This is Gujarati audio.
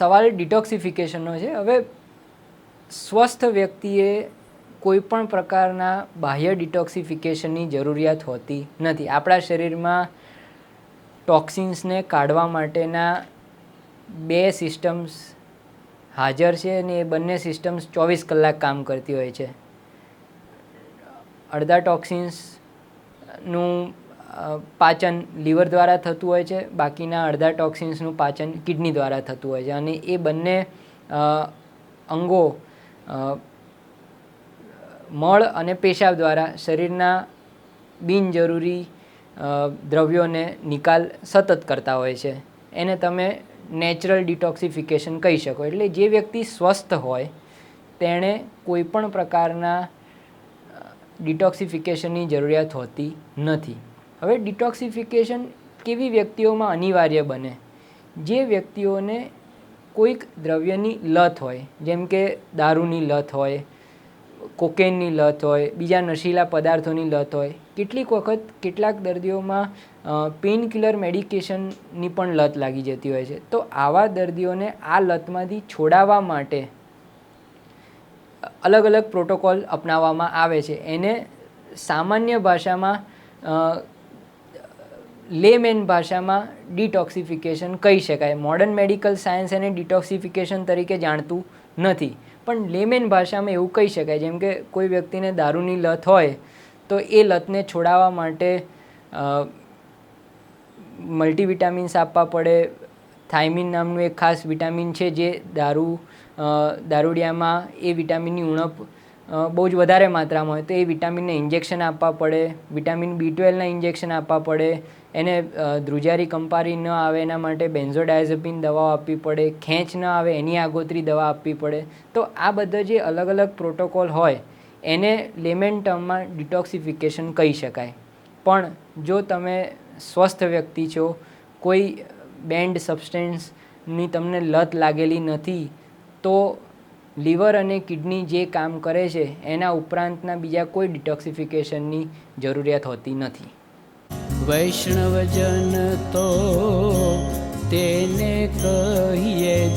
સવાલ ડિટોક્સિફિકેશનનો છે. હવે સ્વસ્થ વ્યક્તિએ કોઈ પણ પ્રકારના બાહ્ય ડિટોક્સિફિકેશનની જરૂરિયાત હોતી નથી. આપણા શરીરમાં ટોક્સિન્સને કાઢવા માટેના બે સિસ્ટમ્સ હાજર છે અને એ બંને સિસ્ટમ્સ ચોવીસ કલાક કામ કરતી હોય છે. અડધા ટોક્સિન્સનું પાચન લીવર દ્વારા થતું હોય છે, બાકીના અડધા ટોક્સિન્સનું પાચન કિડની દ્વારા થતું હોય છે. અને એ બંને અંગો મળ અને પેશાબ દ્વારા શરીરના બિનજરૂરી દ્રવ્યોને નિકાલ સતત કરતા હોય છે. એને તમે નેચરલ ડિટોક્સિફિકેશન કહી શકો. એટલે જે વ્યક્તિ સ્વસ્થ હોય, તેણે કોઈપણ પ્રકારના ડિટોક્સિફિકેશનની જરૂરિયાત હોતી નથી. હવે ડિટોક્સિફિકેશન કેવી વ્યક્તિઓમાં અનિવાર્ય બને? જે વ્યક્તિઓને કોઈક દ્રવ્યની લત હોય, જેમ કે દારૂની લત હોય, કોકેનની લત હોય, બીજા નશીલા પદાર્થોની લત હોય, કેટલીક વખત કેટલાક દર્દીઓમાં પેઇન કિલર મેડિકેશનની પણ લત લાગી જતી હોય છે. તો આવા દર્દીઓને આ લતમાંથી છોડાવવા માટે અલગ અલગ પ્રોટોકોલ અપનાવવામાં આવે છે. એને સામાન્ય ભાષામાં લેમેન ભાષામાં ડિટોક્સિફિકેશન કહી શકાય. મોડર્ન મેડિકલ સાયન્સ એને ડિટોક્સિફિકેશન તરીકે જાણતું નથી. પણ લેમેન ભાષામાં એવું કહી શકાય, જેમ કે કોઈ વ્યક્તિને દારૂની લત હોય, તો એ લતને છોડાવવા માટે મલ્ટીવિટામિન્સ આપવા પડે. થાઇમિન નામનું એક ખાસ વિટામિન છે, જે દારૂ દારૂડિયામાં એ વિટામિનની ઉણપ બહુ જ વધારે માત્રામાં હોય તો એ વિટામિનને ઇન્જેક્શન આપવા પડે, વિટામિન બી ટ્વેલ્વના ઇન્જેક્શન આપવા પડે, એને ધ્રુજારી કંપારી ન આવે એના માટે બેન્ઝોડાયઝેપિન દવાઓ આપવી પડે, ખેંચ ન આવે એની આગોતરી દવા આપવી પડે. તો આ બધા જે અલગ અલગ પ્રોટોકોલ હોય, એને લેમેન ટર્મમાં ડિટોક્સિફિકેશન કહી શકાય. પણ જો તમે સ્વસ્થ વ્યક્તિ છો, કોઈ બેન્ડ સબસ્ટેન્સની તમને લત લાગેલી નથી, તો લીવર અને કિડની જે કામ કરે છે, એના ઉપરાંતના બીજા કોઈ ડિટોક્સિફિકેશનની જરૂરિયાત હોતી નથી. વૈષ્ણવજન તો તેને કહીએ